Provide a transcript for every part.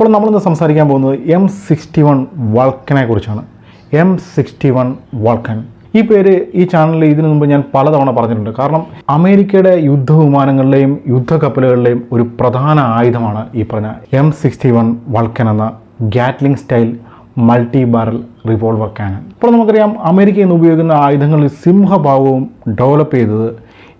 അപ്പോൾ നമ്മളിന്ന് സംസാരിക്കാൻ പോകുന്നത് എം സിക്സ്റ്റി വൺ വൾക്കനെ കുറിച്ചാണ്. എം സിക്സ്റ്റി വൺ വൾക്കൻ ഈ പേര് ഈ ചാനലിൽ ഇതിനു മുമ്പ് ഞാൻ പലതവണ പറഞ്ഞിട്ടുണ്ട്. കാരണം അമേരിക്കയുടെ യുദ്ധവിമാനങ്ങളിലെയും യുദ്ധക്കപ്പലുകളിലെയും ഒരു പ്രധാന ആയുധമാണ് ഈ പറഞ്ഞ എം സിക്സ്റ്റി വൺ വൾക്കൻ എന്ന Gatling style multi barrel revolver cannon ഇപ്പോൾ നമുക്കറിയാം അമേരിക്ക ഇന്ന് ഉപയോഗിക്കുന്ന ആയുധങ്ങളിൽ സിംഹഭാവവും ഡെവലപ്പ് ചെയ്തത്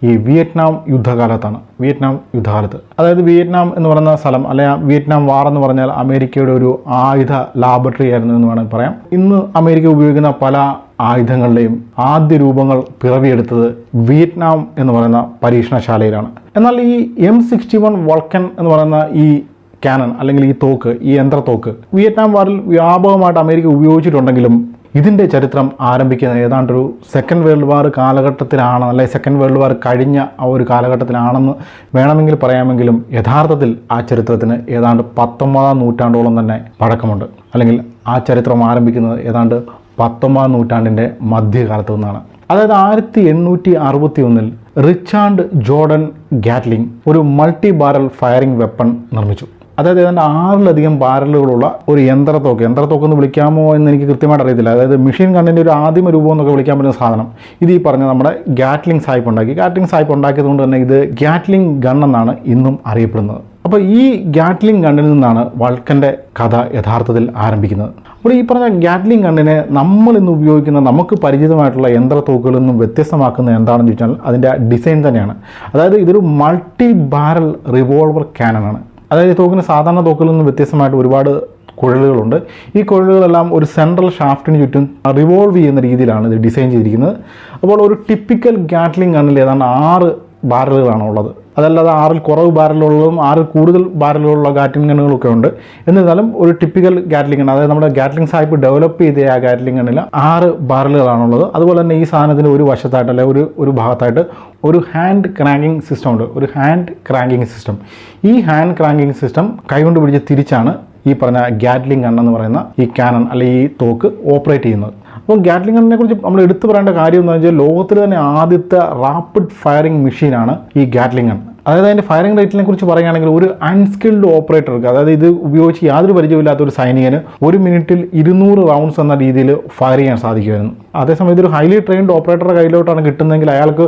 ഈ വിയറ്റ്നാം യുദ്ധകാലത്താണ്. വിയറ്റ്നാം യുദ്ധകാലത്ത്. അതായത് വിയറ്റ്നാം എന്ന് പറയുന്ന സ്ഥലം അല്ലെങ്കിൽ വിയറ്റ്നാം വാർ എന്ന് പറഞ്ഞാൽ അമേരിക്കയുടെ ഒരു ആയുധ ലാബറട്ടറി ആയിരുന്നു എന്ന് വേണമെങ്കിൽ പറയാം. ഇന്ന് അമേരിക്ക ഉപയോഗിക്കുന്ന പല ആയുധങ്ങളുടെയും ആദ്യ രൂപങ്ങൾ പിറവിയെടുത്തത് വിയറ്റ്നാം എന്ന് പറയുന്ന പരീക്ഷണശാലയിലാണ്. എന്നാൽ ഈ എം സിക്സ്റ്റി വൺ വൾക്കൻ എന്ന് പറയുന്ന ഈ കാനൺ അല്ലെങ്കിൽ ഈ തോക്ക് ഈ യന്ത്രത്തോക്ക് വിയറ്റ്നാം വാറിൽ വ്യാപകമായിട്ട് അമേരിക്ക ഉപയോഗിച്ചിട്ടുണ്ടെങ്കിലും ഇതിന്റെ ചരിത്രം ആരംഭിക്കുന്നത് ഏതാണ്ട് ഒരു സെക്കൻഡ് വേൾഡ് വാർ കാലഘട്ടത്തിലാണ് അല്ലെങ്കിൽ സെക്കൻഡ് വേൾഡ് വാർ കഴിഞ്ഞ ആ ഒരു കാലഘട്ടത്തിലാണെന്ന് വേണമെങ്കിൽ പറയാമെങ്കിലും യഥാർത്ഥത്തിൽ ആ ചരിത്രത്തിന് ഏതാണ്ട് പത്തൊമ്പതാം നൂറ്റാണ്ടോളം തന്നെ പഴക്കമുണ്ട്. അല്ലെങ്കിൽ ആ ചരിത്രം ആരംഭിക്കുന്നത് ഏതാണ്ട് പത്തൊമ്പതാം നൂറ്റാണ്ടിന്റെ മധ്യകാലത്തു നിന്നാണ്. അതായത് ആയിരത്തി എണ്ണൂറ്റി അറുപത്തി ഒന്നിൽ റിച്ചാർഡ് ജോർഡൻ ഗാറ്റ്ലിംഗ് ഒരു മൾട്ടി ബാരൽ ഫയറിംഗ് വെപ്പൺ നിർമ്മിച്ചു. അതായത് ഏതാണ്ട് ആറിലധികം ബാരലുകളുള്ള ഒരു യന്ത്രത്തോക്ക്. യന്ത്രത്തോക്ക് എന്ന് വിളിക്കാമോ എന്ന് എനിക്ക് കൃത്യമായിട്ട് അറിയത്തില്ല. അതായത് മെഷീൻ കണ്ണിന്റെ ഒരു ആദിമ രൂപം എന്നൊക്കെ വിളിക്കാൻ പറ്റുന്ന സാധനം. ഇത് ഈ പറഞ്ഞ നമ്മുടെ ഗാറ്റ്ലിംഗ് സായിപ്പ് ഉണ്ടാക്കി. ഗാറ്റ്ലിംഗ് സായിപ്പ് ഉണ്ടാക്കിയത് കൊണ്ട് തന്നെ ഇത് ഗാറ്റ്ലിംഗ് ഗൺ എന്നാണ് ഇന്നും അറിയപ്പെടുന്നത്. അപ്പോൾ ഈ ഗാറ്റ്ലിംഗ് ഗണ്ണിൽ നിന്നാണ് വൾക്കന്റെ കഥ യഥാർത്ഥത്തിൽ ആരംഭിക്കുന്നത്. അപ്പോൾ ഈ പറഞ്ഞ ഗാറ്റ്ലിംഗ് ഗണ്ണിനെ നമ്മൾ ഇന്ന് ഉപയോഗിക്കുന്ന നമുക്ക് പരിചിതമായിട്ടുള്ള യന്ത്രത്തോക്കുകളിൽ നിന്നും വ്യത്യസ്തമാക്കുന്നത് എന്താണെന്ന് ചോദിച്ചാൽ അതിന്റെ ഡിസൈൻ തന്നെയാണ്. അതായത് ഇതൊരു മൾട്ടി ബാരൽ റിവോൾവർ ക്യാനനാണ് അതായത് ഈ തോക്കിന് സാധാരണ തോക്കിൽ നിന്ന് വ്യത്യസ്തമായിട്ട് ഒരുപാട് കുഴലുകളുണ്ട്. ഈ കുഴലുകളെല്ലാം ഒരു സെൻട്രൽ ഷാഫ്റ്റിന് ചുറ്റും റിവോൾവ് ചെയ്യുന്ന രീതിയിലാണ് ഇത് ഡിസൈൻ ചെയ്തിരിക്കുന്നത്. അപ്പോൾ ഒരു ടിപ്പിക്കൽ ഗാറ്റ്ലിംഗ് ഗണ്ണിൽ ഏതാണ്ട് ആറ് ബാരലുകളാണ് ഉള്ളത്. അതല്ലാതെ ആറിൽ കുറവ് ബാരലുള്ളതും ആറിൽ കൂടുതൽ ബാരലുകളുള്ള ഗാറ്റ്ലിംഗ് ഗണ്ണുകളൊക്കെ ഉണ്ട്. എന്നിരുന്നാലും ഒരു ടിപ്പിക്കൽ ഗാറ്റ്ലിംഗ് അതായത് നമ്മുടെ ഗാറ്റ്ലിംഗ് സാഹിബ് ഡെവലപ്പ് ചെയ്ത ആ ഗാറ്റ്ലിംഗ് ഗണ്ണിൽ ആറ് ബാരലുകളാണുള്ളത്. അതുപോലെ തന്നെ ഈ സാധനത്തിന് ഒരു വശത്തായിട്ട് അല്ലെങ്കിൽ ഒരു ഒരു ഭാഗത്തായിട്ട് ഒരു ഹാൻഡ് ക്രാങ്കിങ് സിസ്റ്റം ഉണ്ട്. ഒരു ഹാൻഡ് ക്രാങ്കിങ് സിസ്റ്റം ഈ ഹാൻഡ് ക്രാങ്കിങ് സിസ്റ്റം കൈകൊണ്ട് പിടിച്ച് തിരിച്ചാണ് ഈ പറഞ്ഞ ഗാറ്റ്ലിംഗ് ഗൺ എന്ന് പറയുന്ന ഈ കാനൺ അല്ലെങ്കിൽ ഈ തോക്ക് ഓപ്പറേറ്റ് ചെയ്യുന്നത്. അപ്പോൾ ഗാറ്റ്ലിംഗ് ഗണ്ണിനെ കുറിച്ച് നമ്മൾ എടുത്തു പറയേണ്ട കാര്യം എന്ന് വെച്ചാൽ ലോകത്തിൽ തന്നെ ആദ്യത്തെ റാപ്പിഡ് ഫയറിംഗ് മെഷീനാണ് ഈ ഗാറ്റ്ലിംഗ് ഗൺ അതായത് അതിന്റെ ഫയറിംഗ് റേറ്റിനെ കുറിച്ച് പറയുകയാണെങ്കിൽ ഒരു അൺസ്കിൽഡ് ഓപ്പറേറ്റർക്ക് അതായത് ഇത് ഉപയോഗിച്ച് യാതൊരു പരിചയമില്ലാത്ത ഒരു സൈനികന് ഒരു മിനിറ്റിൽ ഇരുന്നൂറ് റൗണ്ട്സ് എന്ന രീതിയിൽ ഫയർ ചെയ്യാൻ സാധിക്കുമായിരുന്നു. അതേസമയം ഇതൊരു ഹൈലി ട്രെയിൻഡ് ഓപ്പറേറ്ററുടെ കയ്യിലോട്ടാണ് കിട്ടുന്നതെങ്കിൽ അയാൾക്ക്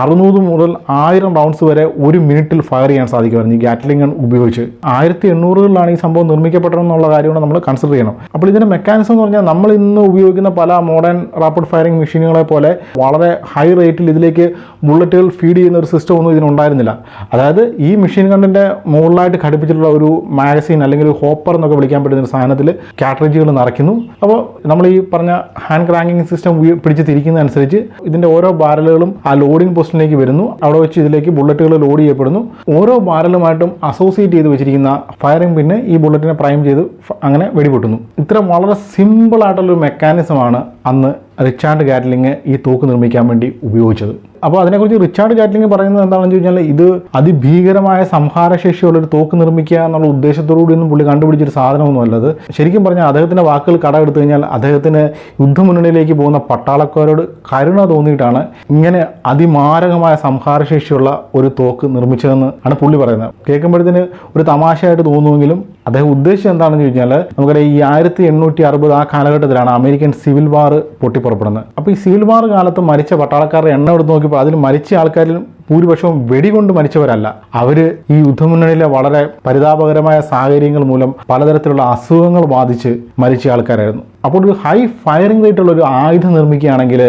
അറുന്നൂറ് മുതൽ ആയിരം റൗണ്ട്സ് വരെ ഒരു മിനിറ്റിൽ ഫയർ ചെയ്യാൻ സാധിക്കുമായിരുന്നു ഈ ഗാറ്റ്ലിംഗ് ഗൺ ഉപയോഗിച്ച്. ആയിരത്തി എണ്ണൂറുകളിലാണ് ഈ സംഭവം നിർമ്മിക്കപ്പെട്ടതെന്നുള്ള കാര്യമാണ് നമ്മൾ കൺസിഡർ ചെയ്യണം. അപ്പോൾ ഇതിന്റെ മെക്കാനിസം എന്ന് പറഞ്ഞാൽ നമ്മൾ ഇന്ന് ഉപയോഗിക്കുന്ന പല മോഡേൺ റാപ്പിഡ് ഫയറിംഗ് മെഷീനുകളെ പോലെ വളരെ ഹൈ റേറ്റിൽ ഇതിലേക്ക് ബുള്ളറ്റുകൾ ഫീഡ് ചെയ്യുന്ന ഒരു സിസ്റ്റം ഒന്നും ഇതിനുണ്ടായിരുന്നില്ല അതായത് ഈ മെഷീൻ ഗണ്ണിന്റെ മുകളിലായിട്ട് ഘടിപ്പിച്ചിട്ടുള്ള ഒരു മാഗസീൻ അല്ലെങ്കിൽ ഒരു ഹോപ്പർ എന്നൊക്കെ വിളിക്കാൻ പറ്റുന്ന ഒരു സാധനത്തിൽ കാട്രേജുകൾ നിറയ്ക്കുന്നു. അപ്പോൾ നമ്മൾ ഈ പറഞ്ഞ ഹാൻഡ് ക്രാങ്കിങ് സിസ്റ്റം പിടിച്ച് തിരിക്കുന്നതനുസരിച്ച് ഇതിന്റെ ഓരോ ബാരലുകളും ആ ലോഡിംഗ് പോസ്റ്റിലേക്ക് വരുന്നു. അവിടെ വെച്ച് ഇതിലേക്ക് ബുള്ളറ്റുകൾ ലോഡ് ചെയ്യപ്പെടുന്നു. ഓരോ ബാരലുമായിട്ടും അസോസിയേറ്റ് ചെയ്ത് വെച്ചിരിക്കുന്ന ഫയറിംഗ് പിന്നെ ഈ ബുള്ളറ്റിനെ പ്രൈം ചെയ്ത് അങ്ങനെ വെടിപൊട്ടുന്നു. ഇത്ര വളരെ സിമ്പിൾ ആയിട്ടുള്ളൊരു മെക്കാനിസമാണ് അന്ന് റിച്ചാർഡ് ഗാറ്റ്ലിങ് ഈ തോക്ക് നിർമ്മിക്കാൻ വേണ്ടി ഉപയോഗിച്ചത്. അപ്പോൾ അതിനെക്കുറിച്ച് റിച്ചാർഡ് ജാറ്റ്ലിങ് പറയുന്നത് എന്താണെന്ന് കഴിഞ്ഞാൽ ഇത് അതിഭീകരമായ സംഹാരശേഷിയുള്ള ഒരു തോക്ക് നിർമ്മിക്കുക എന്നുള്ള ഉദ്ദേശത്തോടുകൂടി ഒന്നും പുള്ളി കണ്ടുപിടിച്ചൊരു സാധനമൊന്നും അല്ലത്. ശരിക്കും പറഞ്ഞാൽ അദ്ദേഹത്തിന്റെ വാക്കുകൾ കടമെടുത്തു കഴിഞ്ഞാൽ അദ്ദേഹത്തിന് യുദ്ധമുന്നണിയിലേക്ക് പോകുന്ന പട്ടാളക്കാരോട് കരുണ തോന്നിയിട്ടാണ് ഇങ്ങനെ അതിമാരകമായ സംഹാരശേഷിയുള്ള ഒരു തോക്ക് നിർമ്മിച്ചതെന്ന് ആണ് പുള്ളി പറയുന്നത്. കേൾക്കുമ്പോഴത്തേന് ഒരു തമാശയായിട്ട് തോന്നുമെങ്കിലും അദ്ദേഹം ഉദ്ദേശിച്ചത് എന്താണെന്ന് ചോദിച്ചാൽ നമുക്കറിയാം ഈ ആയിരത്തി എണ്ണൂറ്റി അറുപത് ആ കാലഘട്ടത്തിലാണ് അമേരിക്കൻ സിവിൽ വാർ പൊട്ടിപ്പുറപ്പെടുന്നത്. അപ്പോൾ ഈ സിവിൽ വാർ കാലത്ത് മരിച്ച പട്ടാളക്കാരുടെ എണ്ണം എടുത്ത് നോക്കിയപ്പോൾ അതിൽ മരിച്ച ആൾക്കാരിൽ ഭൂരിപക്ഷവും വെടികൊണ്ട് മരിച്ചവരല്ല. അവർ ഈ യുദ്ധമുന്നണിയിലെ വളരെ പരിതാപകരമായ സാഹചര്യങ്ങൾ മൂലം പലതരത്തിലുള്ള അസുഖങ്ങൾ ബാധിച്ച് മരിച്ച ആൾക്കാരായിരുന്നു. അപ്പോൾ ഒരു ഹൈ ഫയറിംഗ് റേറ്റ് ഉള്ള ഒരു ആയുധം നിർമ്മിക്കുകയാണെങ്കിൽ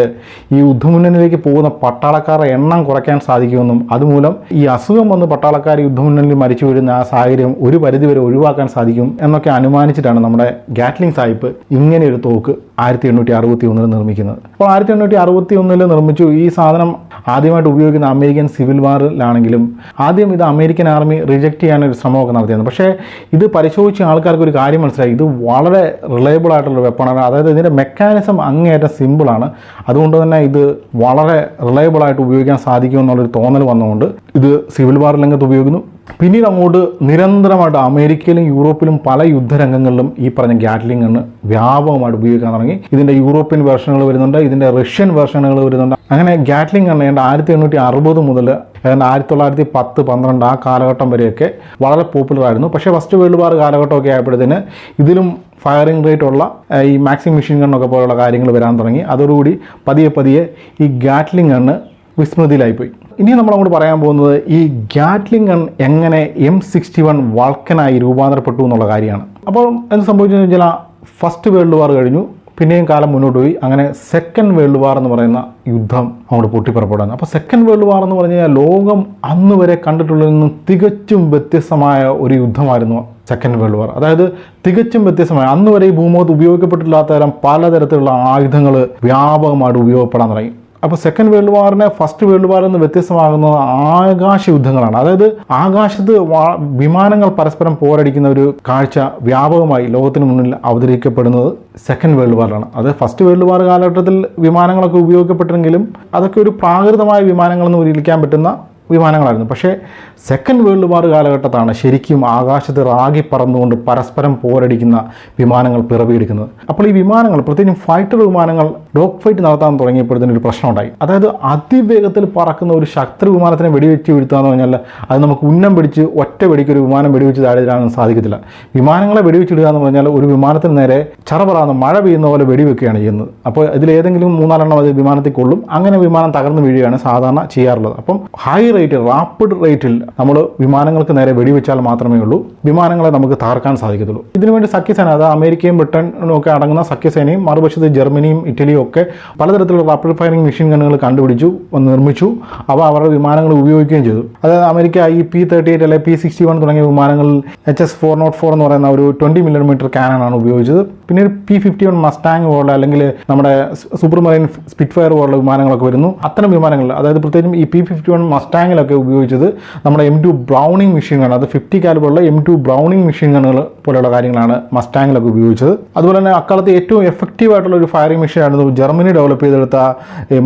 ഈ യുദ്ധമുന്നണിയിലേക്ക് പോകുന്ന പട്ടാളക്കാരുടെ എണ്ണം കുറയ്ക്കാൻ സാധിക്കുമെന്നും അതുമൂലം ഈ അസുഖം വന്ന് പട്ടാളക്കാർ യുദ്ധമുന്നണിയിൽ മരിച്ചു വീഴുന്ന ആ സാഹചര്യം ഒരു പരിധിവരെ ഒഴിവാക്കാൻ സാധിക്കും എന്നൊക്കെ അനുമാനിച്ചിട്ടാണ് നമ്മുടെ ഗാറ്റ്ലിംഗ് സാഹിബ് ഇങ്ങനെ ഒരു തോക്ക് ആയിരത്തി എണ്ണൂറ്റി അറുപത്തി ഒന്നിൽ നിർമ്മിക്കുന്നത്. അപ്പോൾ ആയിരത്തി എണ്ണൂറ്റി അറുപത്തി ഒന്നിൽ നിർമ്മിച്ചു. ഈ സാധനം ആദ്യമായിട്ട് ഉപയോഗിക്കുന്ന അമേരിക്കൻ സിവിൽ വാറിലാണെങ്കിലും ആദ്യം ഇത് അമേരിക്കൻ ആർമി റിജക്റ്റ് ചെയ്യാനൊരു ശ്രമമൊക്കെ നടത്തിയിരുന്നു. പക്ഷേ ഇത് പരിശോധിച്ച ആൾക്കാർക്ക് ഒരു കാര്യം മനസ്സിലായി. ഇത് വളരെ റിലയബിൾ ആയിട്ടുള്ള വെപ്പണാണ് അതായത് ഇതിന്റെ മെക്കാനിസം അങ്ങേയറ്റം സിമ്പിളാണ് അതുകൊണ്ട് തന്നെ ഇത് വളരെ റിലയബിൾ ആയിട്ട് ഉപയോഗിക്കാൻ സാധിക്കും എന്നുള്ളൊരു തോന്നൽ വന്നുകൊണ്ട് ഇത് സിവിൽ വാർ രംഗത്ത് ഉപയോഗിക്കുന്നു. പിന്നീട് അങ്ങോട്ട് നിരന്തരമായിട്ട് അമേരിക്കയിലും യൂറോപ്പിലും പല യുദ്ധരംഗങ്ങളിലും ഈ പറഞ്ഞ ഗ്യാറ്റ്ലിംഗ് ഗണ്ണ് വ്യാപകമായിട്ട് ഉപയോഗിക്കാൻ തുടങ്ങി. ഇതിന്റെ യൂറോപ്യൻ വേർഷനുകൾ വരുന്നുണ്ട് ഇതിന്റെ റഷ്യൻ വേർഷനുകൾ വരുന്നുണ്ട്. അങ്ങനെ ഗ്യാറ്റ്ലിംഗ് ഗണ്ണ് ഏതാണ്ട് ആയിരത്തി എണ്ണൂറ്റി അറുപത് മുതൽ ഏതാണ്ട് ആയിരത്തി തൊള്ളായിരത്തി പത്ത് പന്ത്രണ്ട് ആ കാലഘട്ടം വരെയൊക്കെ വളരെ പോപ്പുലർ ആയിരുന്നു. പക്ഷേ ഫസ്റ്റ് വേൾഡ് വാർ കാലഘട്ടമൊക്കെ ആയപ്പോഴത്തേന് ഇതിലും ഫയറിംഗ് റേറ്റ് ഉള്ള ഈ മാക്സിം മെഷീൻ ഗണ്ണൊക്കെ പോലുള്ള കാര്യങ്ങൾ വരാൻ തുടങ്ങി. അതോടുകൂടി പതിയെ പതിയെ ഈ ഗാറ്റ്ലിംഗ് ഗണ്ണ് വിസ്മൃതിയിലായിപ്പോയി. ഇനി നമ്മൾ അങ്ങോട്ട് പറയാൻ പോകുന്നത് ഈ ഗാറ്റ്ലിംഗ് ഗൺ എങ്ങനെ എം സിക്സ്റ്റി വൺ വാൾക്കനായി രൂപാന്തരപ്പെട്ടു എന്നുള്ള കാര്യമാണ്. അപ്പോൾ എന്ത് സംഭവിച്ചെന്ന് വെച്ചാൽ ഫസ്റ്റ് വേൾഡ് വാർ കഴിഞ്ഞു. പിന്നെയും കാലം മുന്നോട്ട് പോയി. അങ്ങനെ സെക്കൻഡ് വേൾഡ് വാർ എന്ന് പറയുന്ന യുദ്ധം അങ്ങോട്ട് പൊട്ടിപ്പുറപ്പെടുന്നു. അപ്പോൾ സെക്കൻഡ് വേൾഡ് വാർ എന്ന് പറഞ്ഞു കഴിഞ്ഞാൽ ലോകം അന്ന് വരെ കണ്ടിട്ടുള്ളതിൽ നിന്നും തികച്ചും വ്യത്യസ്തമായ ഒരു യുദ്ധമായിരുന്നു സെക്കൻഡ് വേൾഡ് വാർ അതായത് തികച്ചും വ്യത്യസ്തമായ. അന്ന് വരെ ഈ ഭൂമുഖത്ത് ഉപയോഗിക്കപ്പെട്ടില്ലാത്ത തരം പലതരത്തിലുള്ള ആയുധങ്ങൾ വ്യാപകമായിട്ട് ഉപയോഗപ്പെടാൻ തുടങ്ങി. അപ്പോൾ സെക്കൻഡ് വേൾഡ് വാറിനെ ഫസ്റ്റ് വേൾഡ് വാറിൽ നിന്ന് വ്യത്യസ്തമാകുന്നത് ആകാശ യുദ്ധങ്ങളാണ്. അതായത് ആകാശത്ത് വിമാനങ്ങൾ പരസ്പരം പോരടിക്കുന്ന ഒരു കാഴ്ച വ്യാപകമായി ലോകത്തിന് മുന്നിൽ അവതരിക്കപ്പെടുന്നത് സെക്കൻഡ് വേൾഡ് വാറിലാണ് അത് ഫസ്റ്റ് വേൾഡ് വാർ കാലഘട്ടത്തിൽ വിമാനങ്ങളൊക്കെ ഉപയോഗിക്കപ്പെട്ടെങ്കിലും അതൊക്കെ ഒരു പ്രാകൃതമായ വിമാനങ്ങളെന്ന് വിളിക്കാൻ പറ്റുന്ന വിമാനങ്ങളായിരുന്നു. പക്ഷേ സെക്കൻഡ് വേൾഡ് വാർ കാലഘട്ടത്താണ് ശരിക്കും ആകാശത്ത് റാഗി പറന്നുകൊണ്ട് പരസ്പരം പോരടിക്കുന്ന വിമാനങ്ങൾ പിറവിയെടുക്കുന്നത്. അപ്പോൾ ഈ വിമാനങ്ങൾ പ്രത്യേകിച്ചും ഫൈറ്റർ വിമാനങ്ങൾ ഡോഗ് ഫൈറ്റ് നടത്താൻ തുടങ്ങിയപ്പോഴത്തേനും ഒരു പ്രശ്നമുണ്ടായി. അതായത് അതിവേഗത്തിൽ പറക്കുന്ന ഒരു ശത്രു വിമാനത്തിനെ വെടിവെച്ച് വീഴ്ത്തുക എന്ന് പറഞ്ഞാൽ അത് നമുക്ക് ഉന്നം പിടിച്ച് ഒറ്റ വെടിക്ക് ഒരു വിമാനം വെടിവെച്ച് താഴെ സാധിക്കത്തില്ല. വിമാനങ്ങളെ വെടിവെച്ചിടുക എന്ന് പറഞ്ഞാൽ ഒരു വിമാനത്തിന് നേരെ ചറപറാന്ന് മഴ പെയ്യുന്ന പോലെ വെടിവെക്കുകയാണ് ചെയ്യുന്നത്. അപ്പോൾ ഇതിലേതെങ്കിലും മൂന്നാലെണ്ണം അത് വിമാനത്തിൽ കൊള്ളും. അങ്ങനെ വിമാനം തകർന്നു വീഴുകയാണ് സാധാരണ ചെയ്യാറുള്ളത്. അപ്പം ഹൈ റേറ്റ് റാപ്പിഡ് റേറ്റിൽ നമ്മൾ വിമാനങ്ങൾക്ക് നേരെ വെടിവെച്ചാൽ മാത്രമേ ഉള്ളൂ. വിമാനങ്ങളെ നമുക്ക് താർക്കാൻ സാധിക്കത്തുള്ളൂ. ഇതിനുവേണ്ടി സഖ്യസേന അതായത് അമേരിക്കയും ബ്രിട്ടനും ഒക്കെ അടങ്ങുന്ന സഖ്യസേനയും മറുവശത്ത് ജർമ്മനിയും ഇറ്റലിയും ഒക്കെ പലതരത്തിലുള്ള റാപ്പിഡ് ഫയറിംഗ് മെഷീൻ ഗണ്ണുകൾ കണ്ടുപിടിച്ചു നിർമ്മിച്ചു. അവ അവരുടെ വിമാനങ്ങൾ ഉപയോഗിക്കുകയും ചെയ്തു. അതായത് അമേരിക്ക ഈ പി തേർട്ടി എയ്റ്റ് അല്ലെങ്കിൽ പി സിക്സ്റ്റി വൺ തുടങ്ങിയ വിമാനങ്ങളിൽ H S four nought four എന്ന് പറയുന്ന ഒരു ട്വന്റി മില്ലിമീറ്റർ ക്യാനാണ് ഉപയോഗിച്ചത്. പിന്നീട് പി ഫിഫ്റ്റി വൺ മസ്റ്റാങ് പോലുള്ള അല്ലെങ്കിൽ നമ്മുടെ സൂപ്പർ മറൈൻ സ്പിറ്റ് ഫയർ പോലുള്ള വിമാനങ്ങളൊക്കെ വരുന്നു. അത്തരം വിമാനങ്ങൾ അതായത് പ്രത്യേകിച്ചും ഈ പി ഫിഫ്റ്റി വൺ മസ്റ്റാങ്ങിലൊക്കെ ഉപയോഗിച്ചത് നമ്മുടെ M two Browning machine gun അത് ഫിഫ്റ്റി കാലിബറുള്ള എം ടു ബ്രൗണിംഗ് മെഷീൻ ഗണ്ണുകൾ പോലെയുള്ള കാര്യങ്ങളാണ് മസ്റ്റാങ്ങിലൊക്കെ ഉപയോഗിച്ചത്. അതുപോലെ തന്നെ അക്കാലത്ത് ഏറ്റവും എഫക്റ്റീവ് ആയിട്ടുള്ള ഒരു ഫയറിംഗ് മെഷീൻ ആയിരുന്നു ജർമ്മനി ഡെവലപ്പ് ചെയ്തെടുത്ത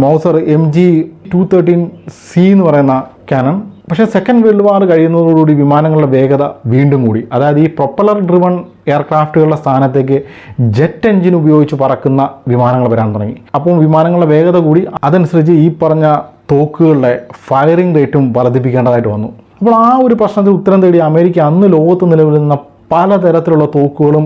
Mauser M G two thirteen C എന്ന് പറയുന്ന കാനൺ പക്ഷേ സെക്കൻഡ് വേൾഡ് വാർ കഴിയുന്നതോടുകൂടി വിമാനങ്ങളുടെ വേഗത വീണ്ടും കൂടി. അതായത് ഈ പ്രൊപ്പലർ ഡ്രിവൺ എയർക്രാഫ്റ്റുകളുടെ സ്ഥാനത്തേക്ക് ജെറ്റ് എഞ്ചിൻ ഉപയോഗിച്ച് പറക്കുന്ന വിമാനങ്ങൾ വരാൻ തുടങ്ങി. അപ്പോൾ വിമാനങ്ങളുടെ വേഗത കൂടി അതനുസരിച്ച് ഈ പറഞ്ഞ തോക്കുകളുടെ ഫയറിംഗ് റേറ്റും വർദ്ധിപ്പിക്കേണ്ടതായിട്ട് വന്നു. അപ്പോൾ ആ ഒരു പ്രശ്നത്തിൽ ഉത്തരം തേടി അമേരിക്ക അന്ന് ലോകത്ത് നിലവിലുന്ന പലതരത്തിലുള്ള തോക്കുകളും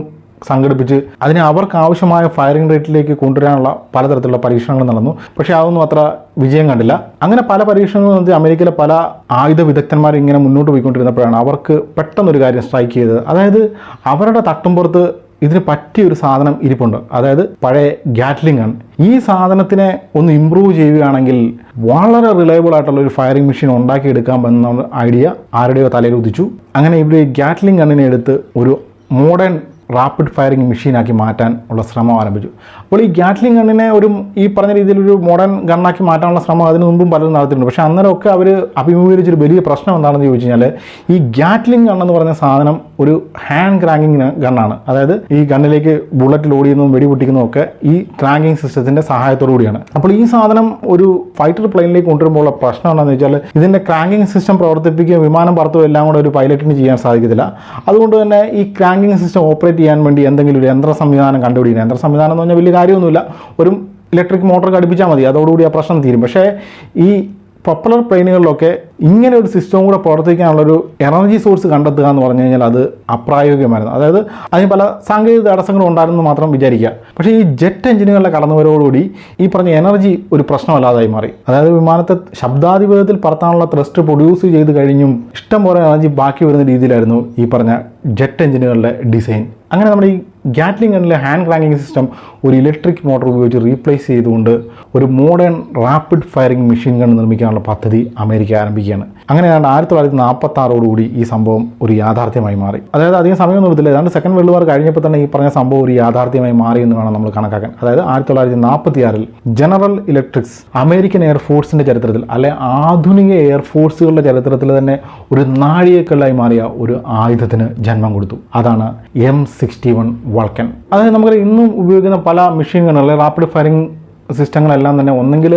സംഘടിപ്പിച്ച് അതിനെ അവർക്ക് ആവശ്യമായ ഫയറിംഗ് റേറ്റിലേക്ക് കൊണ്ടുവരാനുള്ള പലതരത്തിലുള്ള പരീക്ഷണങ്ങൾ നടന്നു. പക്ഷേ അതൊന്നും അത്ര വിജയം കണ്ടില്ല. അങ്ങനെ പല പരീക്ഷണങ്ങളും നടത്തി അമേരിക്കയിലെ പല ആയുധ വിദഗ്ധന്മാർ ഇങ്ങനെ മുന്നോട്ട് പോയിക്കൊണ്ടിരുന്നപ്പോഴാണ് അവർക്ക് പെട്ടെന്നൊരു കാര്യം സ്ട്രൈക്ക് ചെയ്തത്. അതായത് അവരുടെ തട്ടുംപുറത്ത് ഇതിന് പറ്റിയ ഒരു സാധനം ഇരിപ്പുണ്ട്. അതായത് പഴയ ഗാറ്റ്ലിംഗ് ആണ്. ഈ സാധനത്തിനെ ഒന്ന് ഇമ്പ്രൂവ് ചെയ്യുകയാണെങ്കിൽ വളരെ റിലയബിൾ ആയിട്ടുള്ള ഒരു ഫയറിംഗ് മെഷീൻ ഉണ്ടാക്കിയെടുക്കാം എന്ന ഐഡിയ ആരുടെയോ തലയിൽ ഉദിച്ചു. അങ്ങനെ ഇവർ ഗാറ്റ്ലിംഗ് ഗണ്ണിനെ എടുത്ത് ഒരു മോഡേൺ റാപ്പിഡ് ഫയറിംഗ് മെഷീനാക്കി മാറ്റാൻ ഉള്ള ശ്രമം ആരംഭിച്ചു. അപ്പോൾ ഈ ഗാറ്റ്ലിംഗ് ഗണ്ണിനെ ഒരു ഈ പറഞ്ഞ രീതിയിലൊരു മോഡേൺ ഗണ്ണാക്കി മാറ്റാനുള്ള ശ്രമം അതിന് മുമ്പും പലരും നടത്തിയിട്ടുണ്ട്. പക്ഷേ അന്നേരമൊക്കെ അവർ അഭിമുഖീകരിച്ചൊരു വലിയ പ്രശ്നം എന്താണെന്ന് ചോദിച്ചു കഴിഞ്ഞാൽ ഈ ഗാറ്റ്ലിംഗ് ഗണ്ണെന്ന് പറഞ്ഞ സാധനം ഒരു ഹാൻഡ് ക്രാങ്കിങ് ഗണ്ണാണ്. അതായത് ഈ ഗണ്ണിലേക്ക് ബുള്ളറ്റ് ലോഡ് ചെയ്യുന്നതും വെടിപൊട്ടിക്കുന്നതും ഒക്കെ ഈ ക്രാങ്കിങ് സിസ്റ്റത്തിന്റെ സഹായത്തോടു കൂടിയാണ്. അപ്പോൾ ഈ സാധനം ഒരു ഫൈറ്റർ പ്ലെയിനിലേക്ക് കൊണ്ടുവരുമ്പോൾ പ്രശ്നം എന്താണെന്ന് വെച്ചാൽ ഇതിന്റെ ക്രാങ്കിങ് സിസ്റ്റം പ്രവർത്തിപ്പിക്കുകയും വിമാനം പറത്തുകയും എല്ലാം കൂടെ ഒരു പൈലറ്റിന് ചെയ്യാൻ സാധിക്കത്തില്ല. അതുകൊണ്ട് തന്നെ ഈ ക്രാങ്കിങ് സിസ്റ്റം ഓപ്പറേറ്റ് ചെയ്യാൻ വേണ്ടി എന്തെങ്കിലും ഒരു യന്ത്ര സംവിധാനം കണ്ടുപിടിക്കണം. യന്ത്ര സംവിധാനം എന്ന് പറഞ്ഞാൽ വലിയ കാര്യമൊന്നുമില്ല. ഒരു ഇലക്ട്രിക് മോട്ടർ ഘടിപ്പിച്ചാൽ മതി. അതോടുകൂടി ആ പ്രശ്നം തീരും. പക്ഷേ ഈ പോപ്പുലർ പ്ലെയിനുകളിലൊക്കെ ഇങ്ങനെ ഒരു സിസ്റ്റം കൂടെ പ്രവർത്തിക്കാനുള്ളൊരു എനർജി സോഴ്സ് കണ്ടെത്തുക എന്ന് പറഞ്ഞു കഴിഞ്ഞാൽ അത് അപ്രായോഗികമായിരുന്നു. അതായത് അതിന് പല സാങ്കേതിക തടസ്സങ്ങളും ഉണ്ടായിരുന്നു മാത്രം വിചാരിക്കുക. പക്ഷേ ഈ ജെറ്റ് എഞ്ചിനുകളുടെ കടന്നുവരവോടുകൂടി ഈ പറഞ്ഞ എനർജി ഒരു പ്രശ്നമല്ലാതായി മാറി. അതായത് വിമാനത്തെ ശബ്ദാധിപത്യത്തിൽ പറത്താനുള്ള ത്രസ്റ്റ് പ്രൊഡ്യൂസ് ചെയ്ത് കഴിഞ്ഞും ഇഷ്ടം പോലെ എനർജി ബാക്കി വരുന്ന രീതിയിലായിരുന്നു ഈ പറഞ്ഞ ജെറ്റ് എഞ്ചിനുകളുടെ ഡിസൈൻ അങ്ങനെ നമ്മുടെ ഈ ഗണ്ണിലെ ഹാൻഡ് ക്രാങ്കിങ് സിസ്റ്റം ഒരു ഇലക്ട്രിക് മോട്ടോർ ഉപയോഗിച്ച് റീപ്ലേസ് ചെയ്തുകൊണ്ട് ഒരു modern rapid firing machine gun നിർമ്മിക്കാനുള്ള പദ്ധതി അമേരിക്ക ആരംഭിക്കുകയാണ്. അങ്ങനെയാണ് ആയിരത്തി തൊള്ളായിരത്തി നാൽപ്പത്തി ആറോടുകൂടി ഈ സംഭവം ഒരു യാഥാർത്ഥ്യമായി മാറി. അതായത് അധികം സമയമൊന്നും എടുത്തില്ല. ഏതാണ്ട് സെക്കൻഡ് വേൾഡ് വാർ കഴിഞ്ഞപ്പോൾ തന്നെ ഈ പറഞ്ഞ സംഭവം ഒരു യാഥാർത്ഥ്യമായി മാറി എന്ന് വേണം നമ്മൾ കണക്കാക്കാൻ. അതായത് ആയിരത്തി തൊള്ളായിരത്തി നാൽപ്പത്തി ആറിൽ ജനറൽ ഇലക്ട്രിക്സ് അമേരിക്കൻ എയർഫോഴ്സിന്റെ ചരിത്രത്തിൽ അല്ലെ ആധുനിക എയർഫോഴ്സുകളുടെ ചരിത്രത്തിൽ തന്നെ ഒരു നാഴികക്കല്ലായി മാറിയ ഒരു ആയുധത്തിന് ജന്മം കൊടുത്തു. അതാണ് എം സിക്സ്റ്റി വൺ വൾക്കൻ. അതായത് നമുക്ക് ഇന്നും ഉപയോഗിക്കുന്ന പല മെഷീൻ റാപ്പിഡ് ഫയറിംഗ് സിസ്റ്റങ്ങളെല്ലാം തന്നെ ഒന്നെങ്കിൽ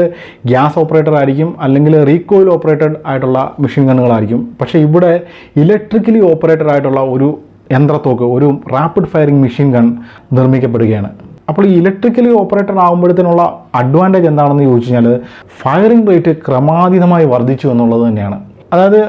ഗ്യാസ് ഓപ്പറേറ്റർ ആയിരിക്കും അല്ലെങ്കിൽ റീകോയിൽ ഓപ്പറേറ്റഡ് ആയിട്ടുള്ള മെഷീൻ ഗണ്ണുകളായിരിക്കും. പക്ഷേ ഇവിടെ ഇലക്ട്രിക്കലി ഓപ്പറേറ്റഡ് ആയിട്ടുള്ള ഒരു യന്ത്രത്തോക്ക് ഒരു റാപ്പിഡ് ഫയറിംഗ് മെഷീൻ ഗൺ നിർമ്മിക്കപ്പെടുകയാണ്. അപ്പോൾ ഈ ഇലക്ട്രിക്കലി ഓപ്പറേറ്റർ ആകുമ്പോഴത്തേനുള്ള അഡ്വാന്റേജ് എന്താണെന്ന് ചോദിച്ചു കഴിഞ്ഞാൽ ഫയറിംഗ് റേറ്റ് ക്രമാതീതമായി വർദ്ധിച്ചു എന്നുള്ളത് തന്നെയാണ്. അതായത്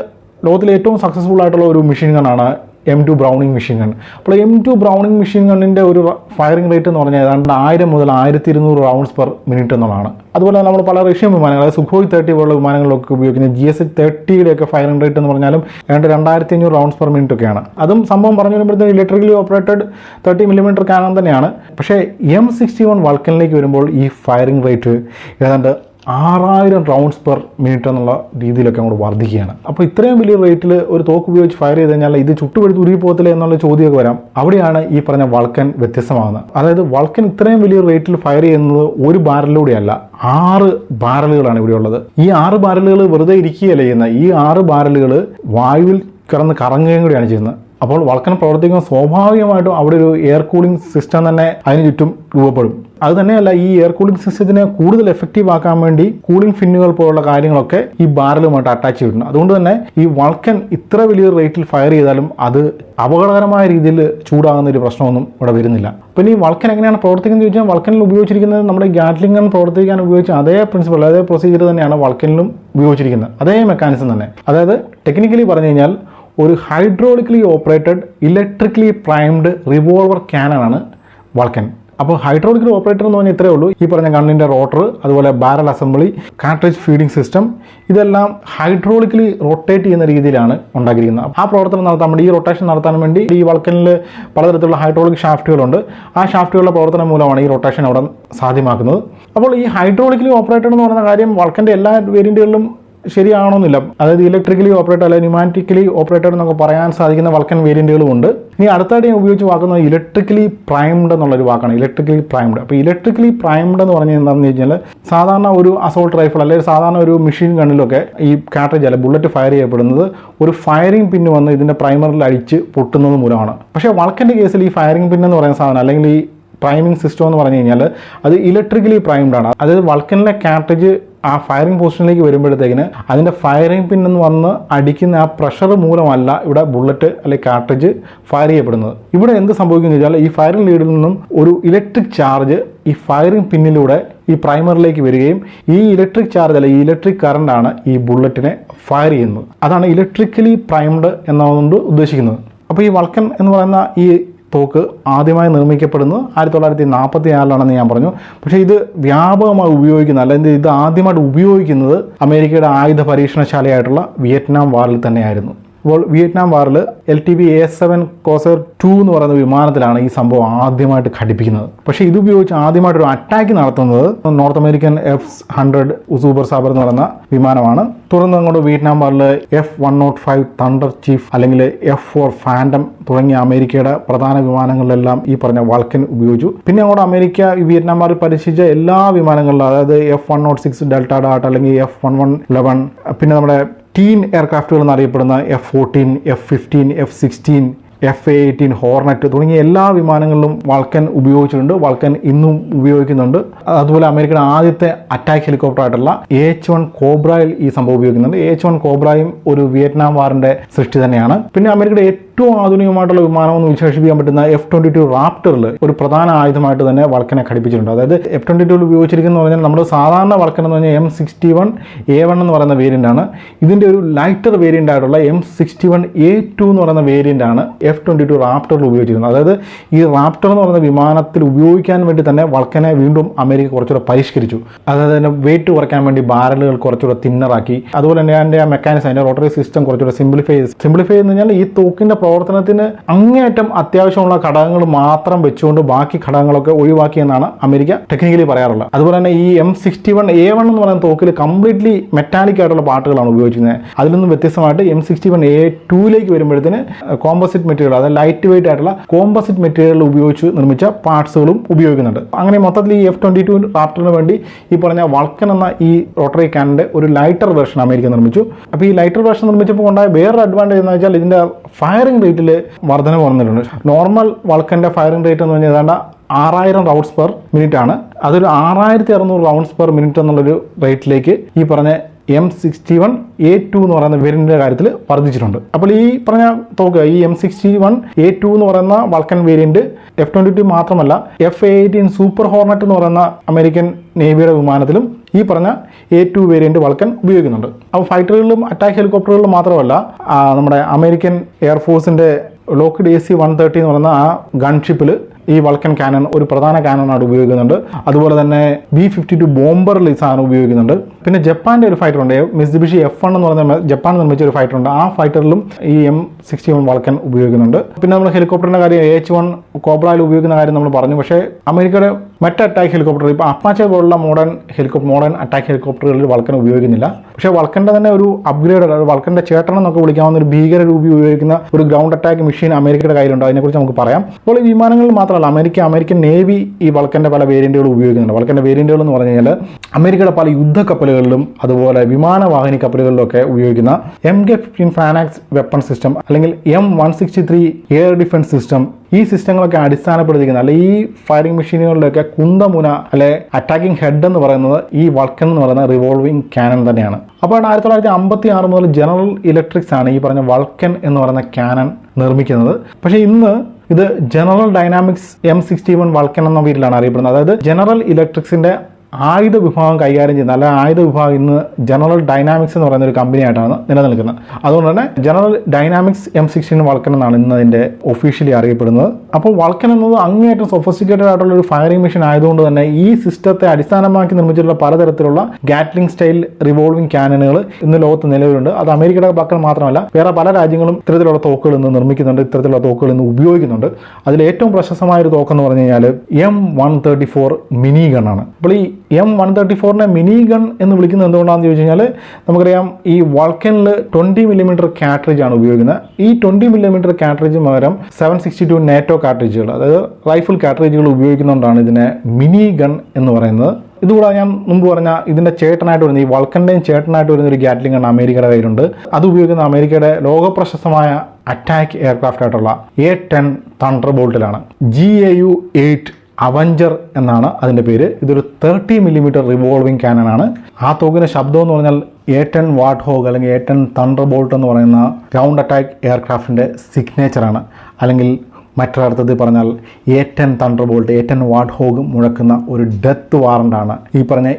ലോകത്തിലെ ഏറ്റവും സക്സസ്ഫുൾ ആയിട്ടുള്ള ഒരു machine ഗണ്ണാണ് M two Browning machine gun അപ്പോൾ എം ടു ബ്രൗണിംഗ് മെഷീൻ ഗണ്ണിന്റെ ഒരു ഫയറിംഗ് റേറ്റ് എന്ന് പറഞ്ഞാൽ ഏതാണ്ട് ആയിരം മുതൽ ആയിരത്തി ഇരുന്നൂറ് റൗണ്ട്സ് പെർ മിനിറ്റ് എന്നുള്ളതാണ്. അതുപോലെ നമ്മൾ പല റഷ്യൻ വിമാനങ്ങൾ അതായത് സുഖോയ് തേർട്ടി പോലുള്ള വിമാനങ്ങളിലൊക്കെ ഉപയോഗിക്കുന്ന ജി എസ് തേർട്ടിയുടെ ഒക്കെ ഫയറിംഗ് റേറ്റ് എന്ന് പറഞ്ഞാലും ഏതാണ്ട് രണ്ടായിരത്തി അഞ്ഞൂറ് റൗണ്ട്സ് പെർ മിനിറ്റ് ഒക്കെയാണ്. അതും സംഭവം പറഞ്ഞു വരുമ്പോഴത്തേക്ക് ഇലക്ട്രിക്കലി ഓപ്പറേറ്റഡ് തേർട്ടി മില്ലിമീറ്റർ കാണാൻ തന്നെയാണ്. പക്ഷേ എം സിക്സ്റ്റി വൺ വൾക്കനിലേക്ക് വരുമ്പോൾ ഈ ഫയറിംഗ് റേറ്റ് ഏതാണ്ട് ആറായിരം റൗണ്ട്സ് പെർ മിനിറ്റ് എന്നുള്ള രീതിയിലൊക്കെ അങ്ങോട്ട് വർദ്ധിക്കുകയാണ്. അപ്പോൾ ഇത്രയും വലിയ റേറ്റിൽ ഒരു തോക്ക് ഉപയോഗിച്ച് ഫയർ ചെയ്ത് കഴിഞ്ഞാൽ ഇത് ചുട്ടുപഴുത്ത് ഉരുകി പോകത്തില്ല എന്നുള്ള ചോദ്യമൊക്കെ വരാം. അവിടെയാണ് ഈ പറഞ്ഞ വൾക്കൻ വ്യത്യസ്തമാകുന്നത്. അതായത് വൾക്കൻ ഇത്രയും വലിയ റേറ്റിൽ ഫയർ ചെയ്യുന്നത് ഒരു ബാരലിലൂടെയല്ല ആറ് ബാരലുകളാണ് ഇവിടെ ഉള്ളത്. ഈ ആറ് ബാരലുകൾ വെറുതെ ഇരിക്കുകയല്ല ചെയ്യുന്നത്. ഈ ആറ് ബാരലുകൾ വായുവിൽ കിടന്ന് കറങ്ങുകയും കൂടിയാണ് ചെയ്യുന്നത്. അപ്പോൾ വൾക്കൻ പ്രവർത്തിക്കുന്ന സ്വാഭാവികമായിട്ടും അവിടെ ഒരു എയർ കൂളിംഗ് സിസ്റ്റം തന്നെ അതിന് ചുറ്റും രൂപപ്പെടും. അത് തന്നെയല്ല ഈ എയർ കൂളിംഗ് സിസ്റ്റത്തിനെ കൂടുതൽ എഫക്റ്റീവ് ആക്കാൻ വേണ്ടി കൂളിംഗ് ഫിന്നുകൾ പോലുള്ള കാര്യങ്ങളൊക്കെ ഈ ബാരലുമായിട്ട് അറ്റാച്ച് ചെയ്തിട്ടുണ്ട്. അതുകൊണ്ട് തന്നെ ഈ വൾക്കൻ ഇത്ര വലിയ റേറ്റിൽ ഫയർ ചെയ്താലും അത് അപകടകരമായ രീതിയിൽ ചൂടാകുന്ന ഒരു പ്രശ്നമൊന്നും ഇവിടെ വരുന്നില്ല. പിന്നെ ഈ വൾക്കൻ എങ്ങനെയാണ് പ്രവർത്തിക്കുന്നത് ചോദിച്ചാൽ വൾക്കനിൽ ഉപയോഗിച്ചിരിക്കുന്നത് നമ്മുടെ ഗാറ്റ്ലിംഗൻ പ്രവർത്തിക്കാൻ ഉപയോഗിച്ച അതേ പ്രിൻസിപ്പൾ അതേ പ്രൊസീജിയർ തന്നെയാണ് വൾക്കനിലും ഉപയോഗിച്ചിരിക്കുന്നത്. അതേ മെക്കാനിസം തന്നെ. അതായത് ടെക്നിക്കലി പറഞ്ഞു കഴിഞ്ഞാൽ ഒരു hydraulically operated electrically primed revolver ക്യാനാണ് Vulcan അപ്പോൾ ഹൈഡ്രോളിക്കലി ഓപ്പറേറ്റർ എന്ന് പറഞ്ഞാൽ ഇത്രയേ ഉള്ളൂ. ഈ പറഞ്ഞ കണ്ണിന്റെ റോട്ടർ അതുപോലെ barrel assembly cartridge feeding system ഇതെല്ലാം ഹൈഡ്രോളിക്കലി റൊട്ടേറ്റ് ചെയ്യുന്ന രീതിയിലാണ് ഉണ്ടാക്കിയിരിക്കുന്നത്. ആ പ്രവർത്തനം നടത്താൻ വേണ്ടി ഈ റൊട്ടേഷൻ നടത്താൻ വേണ്ടി ഈ വൾക്കനിൽ പലതരത്തിലുള്ള ഹൈഡ്രോളിക് ഷാഫ്റ്റുകളുണ്ട് ആ ഷാഫ്റ്റുകളുടെ പ്രവർത്തനം മൂലമാണ് ഈ റൊട്ടേഷൻ അവിടെ സാധ്യമാക്കുന്നത്. അപ്പോൾ ഈ ഹൈഡ്രോളിക്കലി ഓപ്പറേറ്റർ എന്ന് പറയുന്ന കാര്യം വൾക്കന്റെ എല്ലാ വേരിയന്റുകളിലും ശരിയാണോന്നില്ല അതായത് ഇലക്ട്രിക്കലി ഓപ്പറേറ്റഡ് അല്ലെങ്കിൽ ന്യൂമാറ്റിക്കലി ഓപ്പറേറ്റഡ് എന്നൊക്കെ പറയാൻ സാധിക്കുന്ന വൾക്കൻ വേരിയന്റുകളും ഉണ്ട്. ഇനി അടുത്തായിട്ട് ഞാൻ ഉപയോഗിച്ച് വാക്കുന്നത് ഇലക്ട്രിക്കലി പ്രൈംഡ് എന്നുള്ളൊരു വാക്കാണ്. ഇലക്ട്രിക്കലി പ്രൈംഡ് അപ്പോൾ ഇലക്ട്രിക്കലി പ്രൈംഡ് എന്ന് പറഞ്ഞാൽ എന്താണെന്ന് കഴിഞ്ഞാൽ സാധാരണ ഒരു അസോൾട്ട് റൈഫിൾ അല്ലെങ്കിൽ സാധാരണ ഒരു മെഷീൻ ഗണ്ണിലൊക്കെ ഈ കാട്രേജ് അല്ല ബുള്ളറ്റ് ഫയർ ചെയ്യപ്പെടുന്നത് ഒരു ഫയറിംഗ് പിന്ന് വന്ന് ഇതിന്റെ പ്രൈമറിൽ അടിച്ച് പൊട്ടുന്നത് മൂലമാണ്. പക്ഷേ വൾക്കന്റെ കേസിൽ ഈ ഫയറിംഗ് പിൻ എന്ന് പറയുന്ന സാധനം അല്ലെങ്കിൽ ഈ പ്രൈമിംഗ് സിസ്റ്റം എന്ന് പറഞ്ഞു കഴിഞ്ഞാൽ അത് ഇലക്ട്രിക്കലി പ്രൈംഡ് ആണ്. അതായത് വൾക്കനിലെ കാട്രേജ് ആ ഫയറിംഗ് പൊസിഷനിലേക്ക് വരുമ്പോഴത്തേക്കിന് അതിന്റെ ഫയറിംഗ് പിൻ എന്ന് വന്ന് അടിക്കുന്ന ആ പ്രഷർ മൂലമല്ല ഇവിടെ ബുള്ളറ്റ് അല്ലെങ്കിൽ കാർട്ടേജ് ഫയർ ചെയ്യപ്പെടുന്നത്. ഇവിടെ എന്ത് സംഭവിക്കുന്നു വെച്ചാൽ ഈ ഫയറിംഗ് ലീഡിൽ നിന്നും ഒരു ഇലക്ട്രിക് ചാർജ് ഈ ഫയറിംഗ് പിന്നിലൂടെ ഈ പ്രൈമറിലേക്ക് വരികയും ഈ ഇലക്ട്രിക് ചാർജ് അല്ല ഈ ഇലക്ട്രിക് കറണ്ടാണ് ഈ ബുള്ളറ്റിനെ ഫയർ ചെയ്യുന്നത്. അതാണ് ഇലക്ട്രിക്കലി പ്രൈംഡ് എന്നതുകൊണ്ട് ഉദ്ദേശിക്കുന്നത്. അപ്പോൾ ഈ വൾക്കൻ എന്ന് പറയുന്ന ഈ തോക്ക് ആദ്യമായി നിർമ്മിക്കപ്പെടുന്നത് ആയിരത്തി തൊള്ളായിരത്തി നാൽപ്പത്തി ആറിലാണെന്ന് ഞാൻ പറഞ്ഞു. പക്ഷേ ഇത് വ്യാപകമായി ഉപയോഗിക്കുന്നത് അല്ലെങ്കിൽ ഇത് ആദ്യമായിട്ട് ഉപയോഗിക്കുന്നത് അമേരിക്കയുടെ ആയുധ പരീക്ഷണശാലയായിട്ടുള്ള വിയറ്റ്നാം വാറിൽ തന്നെയായിരുന്നു. അപ്പോൾ Vietnam വാറിൽ L T V A seven Corsair two എന്ന് പറയുന്ന വിമാനത്തിലാണ് ഈ സംഭവം ആദ്യമായിട്ട് ഘടിപ്പിക്കുന്നത്. പക്ഷേ ഇതുപയോഗിച്ച് ആദ്യമായിട്ട് ഒരു അറ്റാക്ക് നടത്തുന്നത് North American F hundred super Sabre എന്ന് പറയുന്ന വിമാനമാണ്. തുടർന്ന് അങ്ങോട്ട് Vietnam വാറിൽ F one nought five Thunderchief അല്ലെങ്കിൽ എഫ് ഫോർ ഫാൻഡം തുടങ്ങിയ അമേരിക്കയുടെ പ്രധാന വിമാനങ്ങളിലെല്ലാം ഈ പറഞ്ഞ വാൾക്കൻ ഉപയോഗിച്ചു. പിന്നെ അങ്ങോട്ട് അമേരിക്ക വിയറ്റ്നാം വാറിൽ പരീക്ഷിച്ച എല്ലാ വിമാനങ്ങളിലും അതായത് F one nought six Delta dot അല്ലെങ്കിൽ എഫ് വൺ വൺ ലെവൻ പിന്നെ നമ്മുടെ ടീൻ എയർക്രാഫ്റ്റുകൾ എന്നറിയപ്പെടുന്ന F fourteen F fifteen F sixteen F A eighteen Hornet തുടങ്ങിയ എല്ലാ വിമാനങ്ങളിലും വൾക്കൻ ഉപയോഗിച്ചിട്ടുണ്ട്. വൾക്കൻ ഇന്നും ഉപയോഗിക്കുന്നുണ്ട്. അതുപോലെ അമേരിക്കയുടെ ആദ്യത്തെ അറ്റാക്ക് ഹെലികോപ്റ്റർ ആയിട്ടുള്ള എച്ച് വൺ കോബ്രയിൽ ഈ സംഭവം ഉപയോഗിക്കുന്നുണ്ട്. എച്ച് വൺ കോബ്രയും ഒരു വിയറ്റ്നാം വാറിന്റെ സൃഷ്ടി തന്നെയാണ്. പിന്നെ അമേരിക്കയുടെ ഏറ്റവും ആധുനികമായിട്ടുള്ള വിമാനം എന്ന് വിശേഷിപ്പിക്കാൻ പറ്റുന്ന എഫ് ട്വന്റി ടു റാപ്റ്ററിൽ ഒരു പ്രധാന ആയുധമായിട്ട് തന്നെ വൾക്കനെ ഘടിപ്പിച്ചിട്ടുണ്ട്. അതായത് എഫ് ട്വന്റി ടു ഉപയോഗിച്ചിരിക്കുന്ന പറഞ്ഞാൽ നമ്മുടെ സാധാരണ വൾക്കൻ എന്ന് പറഞ്ഞാൽ M sixty one A one എന്ന് പറയുന്ന വേരിയന്റ് ആണ് ഇതിന്റെ ഒരു ലൈറ്റർ വേരിയന്റ് ആയിട്ടുള്ള M sixty one A two എന്ന് പറയുന്ന വേരിയന്റ് ആണ് എഫ് ട്വന്റി ടു റാപ്റ്ററിൽ ഉപയോഗിച്ചിരുന്നത് അതായത് ഈ റാപ്റ്റർ എന്ന് പറയുന്ന വിമാനത്തിൽ ഉപയോഗിക്കാൻ വേണ്ടി തന്നെ വൾക്കനെ വീണ്ടും അമേരിക്ക കുറച്ചുകൂടെ പരിഷ്കരിച്ചു. അതായത് തന്നെ വെയിറ്റ് കുറയ്ക്കാൻ വേണ്ടി ബാരലുകൾ കുറച്ചുകൂടെ തിന്നറാക്കി അതുപോലെ തന്നെ അതിന്റെ മെക്കാനിസം അതിന്റെ റോട്ടറി സിസ്റ്റം കുറച്ചുകൂടെ സിംപ്ലിഫൈ സിംപ്ലിഫൈ എന്ന് പറഞ്ഞാൽ ഈ തോക്കിന്റെ പ്രവർത്തനത്തിന് അങ്ങേയറ്റം അത്യാവശ്യമുള്ള ഘടകങ്ങൾ മാത്രം വെച്ചുകൊണ്ട് ബാക്കി ഘടകങ്ങളൊക്കെ ഒഴിവാക്കിയെന്നാണ് അമേരിക്ക ടെക്നിക്കലി പറയാറുള്ളത്. അതുപോലെ തന്നെ ഈ M sixty one A one എന്ന് പറയുന്ന തോക്കിൽ കംപ്ലീറ്റ്ലി മെറ്റാലിക് ആയിട്ടുള്ള പാട്ടുകളാണ് ഉപയോഗിക്കുന്നത് അതിൽ നിന്നും വ്യത്യസ്തമായിട്ട് എം സിക്സ്റ്റി വൺ എ ടൂയിലേക്ക് വരുമ്പോഴത്തേന് കോമ്പോസിറ്റ് മെറ്റീരിയൽ അതായത് ലൈറ്റ് വെയിറ്റ് ആയിട്ടുള്ള കോമ്പോസിറ്റ് മെറ്റീരിയൽ ഉപയോഗിച്ച് നിർമ്മിച്ച പാർട്സുകളും ഉപയോഗിക്കുന്നുണ്ട്. അങ്ങനെ മൊത്തത്തിൽ ഈ എഫ് ട്വന്റി ടു റാപ്റ്ററിന് വേണ്ടി ഈ പറഞ്ഞ വൾക്കൻ എന്ന ഈ റോട്ടറി ക്യാനിന്റെ ഒരു ലൈറ്റർ വേർഷൻ അമേരിക്ക നിർമ്മിച്ചു. അപ്പോൾ ഈ ലൈറ്റർ വേർഷൻ നിർമ്മിച്ചപ്പോൾ ഉണ്ടായ വേറൊരു അഡ്വാന്റേജ് എന്ന് വെച്ചാൽ ഇതിന്റെ ഫയറിംഗ് റേറ്റിൽ വർധന വന്നിട്ടുണ്ട് നോർമൽ വൾക്കന്റെ ഫയറിംഗ് റേറ്റ് എന്ന് പറഞ്ഞാൽ ഏതാണ്ട് ആറായിരം റൗണ്ട്സ് പെർ മിനിറ്റ് ആണ്. അതൊരു ആറായിരത്തി അറുന്നൂറ് റൗണ്ട്സ് പെർ മിനിറ്റ് എന്നുള്ളൊരു റേറ്റിലേക്ക് ഈ പറഞ്ഞ M sixty one A two എന്ന് പറയുന്ന വേരിയന്റിന്റെ കാര്യത്തിൽ വർദ്ധിച്ചിട്ടുണ്ട്. അപ്പോൾ ഈ പറഞ്ഞ തോക്ക് ഈ M sixty one A two എന്ന് പറയുന്ന Vulcan variant F twenty two മാത്രമല്ല എഫ് എയ്റ്റീൻ സൂപ്പർ ഹോർണറ്റ് എന്ന് പറയുന്ന അമേരിക്കൻ നേവിയുടെ വിമാനത്തിലും ഈ പറഞ്ഞ എ ടു വേരിയന്റ് വൾക്കൻ ഉപയോഗിക്കുന്നുണ്ട്. അപ്പോൾ ഫൈറ്ററുകളിലും അറ്റാക്ക് ഹെലികോപ്റ്ററുകളിലും മാത്രമല്ല നമ്മുടെ American എയർഫോഴ്സിന്റെ Lockheed A C one thirty എന്ന് പറയുന്ന ആ ഗൺഷിപ്പിൽ ഈ വൾക്കൻ കാനൺ ഒരു പ്രധാന കാനണായിട്ട് ഉപയോഗിക്കുന്നുണ്ട്. അതുപോലെ തന്നെ ബി ഫിഫ്റ്റി ടു ബോംബറിൽ ഈ സാധനം ഉപയോഗിക്കുന്നുണ്ട്. പിന്നെ ജപ്പാന്റെ ഒരു ഫൈറ്റർ ഉണ്ട്. മിസ്ബിഷി എഫ് വൺ എന്ന് പറഞ്ഞ ജപ്പാൻ നിർമ്മിച്ച ഒരു ഫൈറ്റർ ഉണ്ട്. ആ ഫൈറ്ററിലും ഈ എം സിക്സ്റ്റി വൺ വൾക്കൻ ഉപയോഗിക്കുന്നുണ്ട്. പിന്നെ നമ്മൾ ഹെലികോപ്റ്ററിന്റെ കാര്യം എച്ച് വൺ കോബ്രയിൽ ഉപയോഗിക്കുന്ന കാര്യം നമ്മൾ പറഞ്ഞു. പക്ഷേ അമേരിക്കയുടെ മറ്റ് അറ്റാക്ക് ഹെലികോപ്റ്റർ ഇപ്പോൾ അപ്പാച്ച പോലുള്ള മോഡേൺ ഹെലികോപ്റ്റർ മോഡേൺ അറ്റാക്ക് ഹെലികോപ്റ്ററുകളിൽ വൾക്കൻ ഉപയോഗിക്കുന്നില്ല. പക്ഷേ വൾക്കന്റെ തന്നെ ഒരു അപ്ഗ്രേഡ് വൾക്കന്റെ ചേട്ടൻ എന്നൊക്കെ വിളിക്കാവുന്ന ഒരു ഭീകര രൂപി ഉപയോഗിക്കുന്ന ഒരു ഗ്രൗണ്ട് അറ്റാക്ക് മെഷീൻ അമേരിക്കയുടെ കയ്യിലുണ്ട്. അതിനെക്കുറിച്ച് നമുക്ക് പറയാം. അപ്പോൾ ഈ വിമാനങ്ങളിൽ മാത്രമല്ല അമേരിക്ക അമേരിക്കൻ നേവി ഈ വൾക്കന്റെ പല വേരിയന്റുകൾ ഉപയോഗിക്കുന്നുണ്ട്. വൾക്കന്റെ വേരിയന്റുകൾ എന്ന് പറഞ്ഞു കഴിഞ്ഞാൽ അമേരിക്കയുടെ പല യുദ്ധക്കപ്പലുകളിലും അതുപോലെ വിമാനവാഹിനി കപ്പലുകളിലൊക്കെ ഉപയോഗിക്കുന്ന M K fifteen Phalanx weapon system അല്ലെങ്കിൽ M one sixty three air defence system ഈ സിസ്റ്റങ്ങളൊക്കെ അടിസ്ഥാനപ്പെടുത്തിക്കുന്ന അല്ലെ ഈ ഫയറിംഗ് മെഷീനുകളിലൊക്കെ കുന്തമുന അല്ലെ അറ്റാക്കിംഗ് ഹെഡ് എന്ന് പറയുന്നത് ഈ വൾക്കൻ എന്ന് പറയുന്ന റിവോൾവിംഗ് ക്യാനൺ തന്നെയാണ്. അപ്പോൾ ആയിരത്തി തൊള്ളായിരത്തി അമ്പത്തി ആറ് മുതൽ ജനറൽ ഇലക്ട്രിക്സ് ആണ് ഈ പറഞ്ഞ വൾക്കൻ എന്ന് പറയുന്ന ക്യാനൺ നിർമ്മിക്കുന്നത്. പക്ഷേ ഇന്ന് ഇത് General Dynamics M sixty one Vulcan എന്ന പേരിലാണ് അറിയപ്പെടുന്നത്. അതായത് ജനറൽ ഇലക്ട്രിക്സിന്റെ ആയുധ വിഭാഗം കൈകാര്യം ചെയ്യുന്ന അല്ല ആയുധ വിഭാഗം ഇന്ന് ജനറൽ ഡൈനാമിക്സ് എന്ന് പറയുന്ന ഒരു കമ്പനിയായിട്ടാണ് നിലനിൽക്കുന്നത്. അതുകൊണ്ട് തന്നെ General Dynamics M sixteen Vulcan എന്നാണ് ഇന്ന് അതിന്റെ ഒഫീഷ്യലി അറിയപ്പെടുന്നത്. അപ്പോൾ വൾക്കൻ എന്നത് അങ്ങേയറ്റം സൊഫിസ്റ്റിക്കേറ്റഡ് ആയിട്ടുള്ള ഒരു ഫയറിംഗ് മെഷീൻ ആയതുകൊണ്ട് തന്നെ ഈ സിസ്റ്റത്തെ അടിസ്ഥാനമാക്കി നിർമ്മിച്ചിട്ടുള്ള പലതരത്തിലുള്ള ഗാറ്റ്ലിംഗ് സ്റ്റൈൽ റിവോൾവിംഗ് ക്യാനനുകൾ ഇന്ന് ലോകത്ത് നിലവിലുണ്ട്. അത് അമേരിക്കയുടെ പക്കൽ മാത്രമല്ല വേറെ പല രാജ്യങ്ങളും ഇത്തരത്തിലുള്ള തോക്കുകൾ ഇന്ന് നിർമ്മിക്കുന്നുണ്ട് ഇത്തരത്തിലുള്ള തോക്കുകൾ ഇന്ന് ഉപയോഗിക്കുന്നുണ്ട്. അതിൽ ഏറ്റവും പ്രശസ്തമായ ഒരു തോക്കെന്ന് പറഞ്ഞു കഴിഞ്ഞാൽ M one thirty four mini ഗണ്ണാണ് അപ്പോൾ ഈ എം വൺ തേർട്ടി ഫോറിനെ മിനി ഗൺ എന്ന് വിളിക്കുന്നത് എന്തുകൊണ്ടാണെന്ന് ചോദിച്ചു കഴിഞ്ഞാൽ നമുക്കറിയാം ഈ വൾക്കനിൽ ട്വന്റി മില്ലിമീറ്റർ കാട്രിജ് ആണ് ഉപയോഗിക്കുന്നത്. ഈ ട്വന്റി മില്ലിമീറ്റർ കാട്രിജ് പകരം സെവൻ സിക്സ്റ്റി ടു നാറ്റോ കാട്രിജുകൾ അതായത് റൈഫിൾ കാട്രിജുകൾ ഉപയോഗിക്കുന്നതുകൊണ്ടാണ് ഇതിനെ മിനി ഗൺ എന്ന് പറയുന്നത്. ഇതുകൂടാതെ ഞാൻ മുമ്പ് പറഞ്ഞ ഇതിന്റെ ചേട്ടനായിട്ട് വരുന്ന ഈ വൾക്കന്റെയും ചേട്ടനായിട്ട് വരുന്ന ഒരു ഗാറ്റ്ലിംഗ് ആണ് അമേരിക്കയുടെ കയ്യിലുണ്ട്. അത് ഉപയോഗിക്കുന്ന അമേരിക്കയുടെ ലോകപ്രശസ്തമായ അറ്റാക്ക് എയർക്രാഫ്റ്റ് ആയിട്ടുള്ള എ ടെൻ തണ്ടർ ബോൾട്ടിലാണ് G A U eight Avenger എന്നാണ് അതിന്റെ പേര്. ഇതൊരു തേർട്ടി മില്ലിമീറ്റർ റിവോൾവിംഗ് ക്യാനനാണ് ആ തോക്കിന്റെ ശബ്ദം എന്ന് പറഞ്ഞാൽ എ ടെൻ വാട്ട് ഹോഗ് അല്ലെങ്കിൽ എ ടെൻ തണ്ടർ ബോൾട്ട് എന്ന് പറയുന്ന ഗ്രൗണ്ട് അറ്റാക്ക് എയർക്രാഫ്റ്റിന്റെ സിഗ്നേച്ചറാണ് അല്ലെങ്കിൽ മറ്റൊരർത്ഥത്തിൽ പറഞ്ഞാൽ A ten Thunderbolt A ten Warthog മുഴക്കുന്ന ഒരു ഡെത്ത് വാറന്റാണ് ഈ പറഞ്ഞ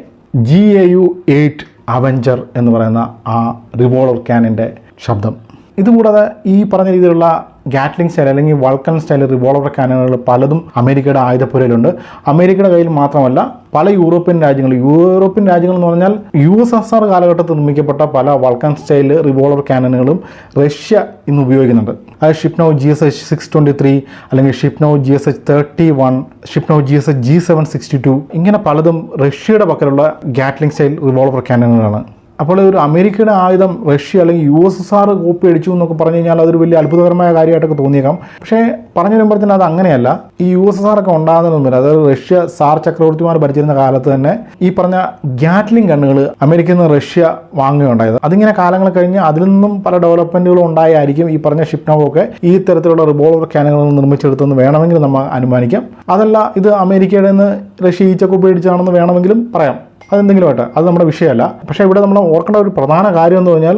G A U eight Avenger എന്ന് പറയുന്ന ആ റിവോൾവർ ക്യാനിന്റെ ശബ്ദം. ഇതുകൂടാതെ ഈ പറഞ്ഞ രീതിയിലുള്ള ഗാറ്റ്ലിംഗ് സ്റ്റൈൽ അല്ലെങ്കിൽ വൾക്കൻ സ്റ്റൈൽ റിവോൾവർ കാനനുകൾ പലതും അമേരിക്കയുടെ ആയുധപ്പുരയിലുണ്ട്. അമേരിക്കയുടെ കയ്യിൽ മാത്രമല്ല പല യൂറോപ്യൻ രാജ്യങ്ങൾ യൂറോപ്യൻ രാജ്യങ്ങൾ എന്ന് പറഞ്ഞാൽ യു എസ് എസ് ആർ കാലഘട്ടത്തിൽ നിർമ്മിക്കപ്പെട്ട പല വൾക്കൻ സ്റ്റൈൽ റിവോൾവർ കാനനുകളും റഷ്യ ഇന്ന് ഉപയോഗിക്കുന്നുണ്ട്. അതായത് Shipunov G S H six twenty three അല്ലെങ്കിൽ Shipunov G S H thirty one Shipunov G S H G seven sixty two ഇങ്ങനെ പലതും റഷ്യയുടെ പക്കലുള്ള ഗാറ്റ്ലിംഗ് സ്റ്റൈൽ റിവോൾവർ കാനനുകളാണ് അപ്പോൾ ഒരു അമേരിക്കയുടെ ആയുധം റഷ്യ അല്ലെങ്കിൽ U S S R copy അടിച്ചു എന്നൊക്കെ പറഞ്ഞു കഴിഞ്ഞാൽ അതൊരു വലിയ അത്ഭുതകരമായ കാര്യമായിട്ടൊക്കെ തോന്നിയേക്കാം. പക്ഷേ പറഞ്ഞു വരുമ്പോഴത്തേന് അത് അങ്ങനെയല്ല. ഈ യു എസ് എസ് ആർ ഒക്കെ ഉണ്ടാകുന്നതൊന്നുമില്ല അതായത് റഷ്യ സാർ ചക്രവർത്തിമാർ ഭരിച്ചിരുന്ന കാലത്ത് തന്നെ ഈ പറഞ്ഞ ഗ്യാറ്റ്ലിംഗ് ഗണ്ണുകൾ അമേരിക്കയിൽ നിന്ന് റഷ്യ വാങ്ങുകയുണ്ടായത്. അതിങ്ങനെ കാലങ്ങൾ കഴിഞ്ഞ് അതിൽ നിന്നും പല ഡെവലപ്മെന്റുകളും ഉണ്ടായായിരിക്കും ഈ പറഞ്ഞ ഷിപ്നോവൊക്കെ ഈ തരത്തിലുള്ള റിവോൾവർ ക്യാനുകൾ നിർമ്മിച്ചെടുത്തെന്ന് വേണമെങ്കിൽ നമ്മൾ അനുമാനിക്കാം. അതല്ല ഇത് അമേരിക്കയുടെ നിന്ന് റഷ്യ ഈച്ചൊക്കെ ഉപയോഗിച്ചാണെന്ന് വേണമെങ്കിലും പറയാം. അതെന്തെങ്കിലും ആട്ടെ അത് നമ്മുടെ വിഷയമല്ല. പക്ഷേ ഇവിടെ നമ്മൾ ഓർക്കേണ്ട ഒരു പ്രധാന കാര്യം എന്ന് പറഞ്ഞാൽ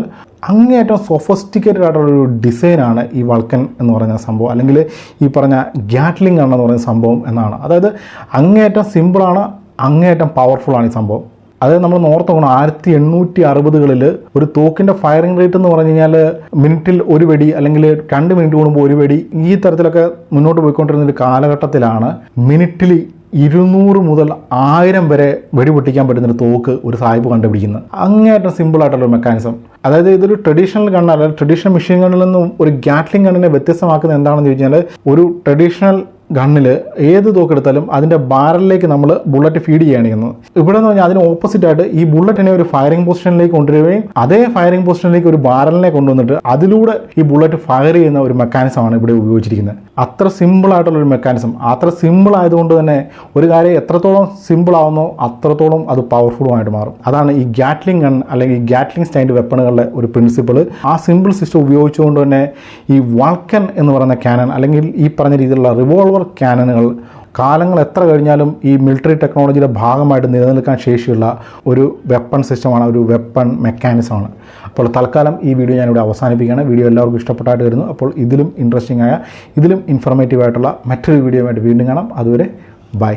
അങ്ങേയറ്റം സൊഫസ്റ്റിക്കേറ്റഡ് ആയിട്ടുള്ള ഒരു ഡിസൈനാണ് ഈ വൾക്കൻ എന്ന് പറഞ്ഞ സംഭവം. അല്ലെങ്കിൽ ഈ പറഞ്ഞ ഗ്യാറ്റ്ലിംഗ് ആണെന്ന് പറയുന്ന സംഭവം എന്നാണ്. അതായത് അങ്ങേയറ്റം സിമ്പിളാണ് അങ്ങേയറ്റം പവർഫുള്ളാണ് ഈ സംഭവം. അതായത് നമ്മൾ നോർത്ത് നോക്കണം. ആയിരത്തി എണ്ണൂറ്റി അറുപതുകളിൽ ഒരു തോക്കിന്റെ ഫയറിംഗ് റേറ്റ് എന്ന് പറഞ്ഞു കഴിഞ്ഞാൽ മിനിറ്റിൽ ഒരു വെടി അല്ലെങ്കിൽ രണ്ട് മിനിറ്റ് കൂടുമ്പോൾ ഒരു വെടി ഈ തരത്തിലൊക്കെ മുന്നോട്ട് പോയിക്കൊണ്ടിരുന്ന ഒരു കാലഘട്ടത്തിലാണ് മിനിറ്റിൽ ഇരുന്നൂറ് മുതൽ ആയിരം വരെ വെടിപൊട്ടിക്കാൻ പറ്റുന്ന ഒരു തോക്ക് ഒരു സാഹിബ് കണ്ടുപിടിക്കുന്നത് അങ്ങേയറ്റം സിമ്പിൾ ആയിട്ടുള്ള ഒരു മെക്കാനിസം അതായത് ഇതൊരു ട്രഡീഷണൽ ഗണ്ണ അല്ല ട്രഡീഷണൽ മെഷീൻ ഗണ്ണിൽ നിന്നും ഒരു ഗാറ്റ്ലിംഗ് ഗണ്ണിനെ വ്യത്യസ്തമാക്കുന്നത് എന്താണെന്ന് ചോദിച്ചാൽ ഒരു ട്രഡീഷണൽ ഗണ്ണിൽ ഏത് തോക്കെടുത്താലും അതിന്റെ ബാരലിലേക്ക് നമ്മൾ ബുള്ളറ്റ് ഫീഡ് ചെയ്യുകയാണ് ചെയ്യുന്നത്. ഇവിടെ എന്ന് പറഞ്ഞാൽ അതിന് ഓപ്പോസിറ്റായിട്ട് ഈ ബുള്ളറ്റിനെ ഒരു ഫയറിംഗ് പൊസിഷനിലേക്ക് കൊണ്ടുവരികയും അതേ ഫയറിംഗ് പൊസിഷനിലേക്ക് ഒരു ബാരലിനെ കൊണ്ടുവന്നിട്ട് അതിലൂടെ ഈ ബുള്ളറ്റ് ഫയർ ചെയ്യുന്ന ഒരു മെക്കാനിസമാണ് ഇവിടെ ഉപയോഗിച്ചിരിക്കുന്നത്. അത്ര സിമ്പിൾ ആയിട്ടുള്ള ഒരു മെക്കാനിസം അത്ര സിമ്പിൾ ആയതുകൊണ്ട് തന്നെ ഒരു കാര്യം എത്രത്തോളം സിമ്പിൾ ആവുന്നോ അത്രത്തോളം അത് പവർഫുള്ളുമായിട്ട് മാറും. അതാണ് ഈ ഗാറ്റ്ലിംഗ് ഗൺ അല്ലെങ്കിൽ ഗാറ്റ്ലിംഗ് സ്റ്റൈൻഡ് വെപ്പണുകളുടെ ഒരു പ്രിൻസിപ്പിൾ ആ സിമ്പിൾ സിസ്റ്റം ഉപയോഗിച്ചുകൊണ്ട് തന്നെ ഈ വാൾക്കൻ എന്ന് പറയുന്ന ക്യാനൺ അല്ലെങ്കിൽ ഈ പറഞ്ഞ രീതിയിലുള്ള റിവോൾവർ ക്യാനനുകൾ കാലങ്ങൾ എത്ര കഴിഞ്ഞാലും ഈ മിലിറ്ററി ടെക്നോളജിയുടെ ഭാഗമായിട്ട് നിലനിൽക്കാൻ ശേഷിയുള്ള ഒരു വെപ്പൺ സിസ്റ്റമാണ് ഒരു വെപ്പൺ മെക്കാനിസമാണ്. അപ്പോൾ തൽക്കാലം ഈ വീഡിയോ ഞാനിവിടെ അവസാനിപ്പിക്കുകയാണ്. വീഡിയോ എല്ലാവർക്കും ഇഷ്ടപ്പെട്ടായിട്ട് വരുന്നു. അപ്പോൾ ഇതിലും ഇൻട്രസ്റ്റിംഗ് ആയ ഇതിലും ഇൻഫർമേറ്റീവ് ആയിട്ടുള്ള മറ്റൊരു വീഡിയോ ആയിട്ട് വീണ്ടും കാണാം. അതുവരെ ബൈ.